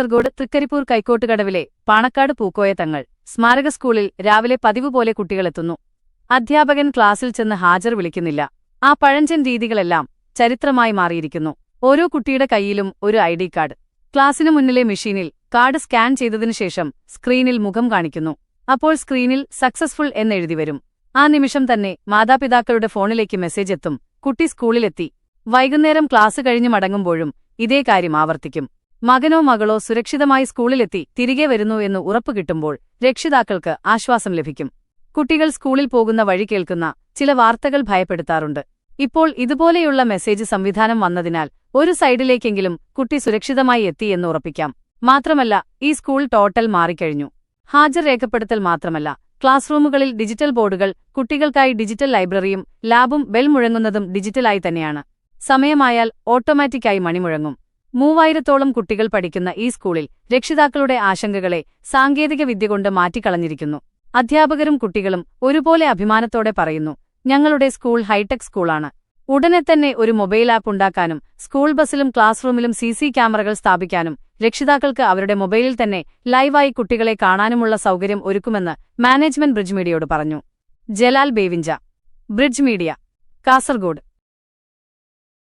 കാസർഗോഡ് തൃക്കരിപ്പൂർ കൈക്കോട്ടുകടവിലെ പാണക്കാട് പൂക്കോയ തങ്ങൾ സ്മാരക സ്കൂളിൽ രാവിലെ പതിവ് പോലെ കുട്ടികളെത്തുന്നു. അധ്യാപകൻ ക്ലാസ്സിൽ ചെന്ന് ഹാജർ വിളിക്കുന്നില്ല. ആ പഴഞ്ചൻ രീതികളെല്ലാം ചരിത്രമായി മാറിയിരിക്കുന്നു. ഓരോ കുട്ടിയുടെ കൈയിലും ഒരു ഐ ഡി കാർഡ്. ക്ലാസ്സിനു മുന്നിലെ മെഷീനിൽ കാർഡ് സ്കാൻ ചെയ്തതിനു ശേഷം സ്ക്രീനിൽ മുഖം കാണിക്കുന്നു. അപ്പോൾ സ്ക്രീനിൽ സക്സസ്ഫുൾ എന്നെഴുതി വരും. ആ നിമിഷം തന്നെ മാതാപിതാക്കളുടെ ഫോണിലേക്ക് മെസ്സേജ് എത്തും കുട്ടി സ്കൂളിലെത്തി. വൈകുന്നേരം ക്ലാസ് കഴിഞ്ഞു മടങ്ങുമ്പോഴും ഇതേ കാര്യം ആവർത്തിക്കും. മകനോ മകളോ സുരക്ഷിതമായി സ്കൂളിലെത്തി തിരികെ വരുന്നു എന്ന് ഉറപ്പു കിട്ടുമ്പോൾ രക്ഷിതാക്കൾക്ക് ആശ്വാസം ലഭിക്കും. കുട്ടികൾ സ്കൂളിൽ പോകുന്ന വഴി കേൾക്കുന്ന ചില വാർത്തകൾ ഭയപ്പെടുത്താറുണ്ട്. ഇപ്പോൾ ഇതുപോലെയുള്ള മെസ്സേജ് സംവിധാനം വന്നതിനാൽ ഒരു സൈഡിലേക്കെങ്കിലും കുട്ടി സുരക്ഷിതമായി എത്തി എന്ന് ഉറപ്പിക്കാം. മാത്രമല്ല ഈ സ്കൂൾ ടോട്ടൽ മാറിക്കഴിഞ്ഞു. ഹാജർ രേഖപ്പെടുത്തൽ മാത്രമല്ല ക്ലാസ് റൂമുകളിൽ ഡിജിറ്റൽ ബോർഡുകൾ കുട്ടികൾക്കായി ഡിജിറ്റൽ ലൈബ്രറിയും ലാബും ബെൽ മുഴങ്ങുന്നതും ഡിജിറ്റലായി തന്നെയാണ്. സമയമായാൽ ഓട്ടോമാറ്റിക്കായി മണിമുഴങ്ങും മൂവായിരത്തോളം കുട്ടികൾ പഠിക്കുന്ന ഈ സ്കൂളിൽ രക്ഷിതാക്കളുടെ ആശങ്കകളെ സാങ്കേതിക വിദ്യ കൊണ്ട് മാറ്റിക്കളഞ്ഞിരിക്കുന്നു. അധ്യാപകരും കുട്ടികളും ഒരുപോലെ അഭിമാനത്തോടെ പറയുന്നു ഞങ്ങളുടെ സ്കൂൾ ഹൈടെക് സ്കൂളാണ്. ഉടനെ തന്നെ ഒരു മൊബൈൽ ആപ്പ് ഉണ്ടാക്കാനും സ്കൂൾ ബസ്സിലും ക്ലാസ് റൂമിലും സി ക്യാമറകൾ സ്ഥാപിക്കാനും രക്ഷിതാക്കൾക്ക് അവരുടെ മൊബൈലിൽ തന്നെ ലൈവായി കുട്ടികളെ കാണാനുമുള്ള സൗകര്യം ഒരുക്കുമെന്ന് മാനേജ്മെന്റ് ബ്രിഡ്ജ് മീഡിയയോട് പറഞ്ഞു. Jalal Bevinja bridge media Kasaragod.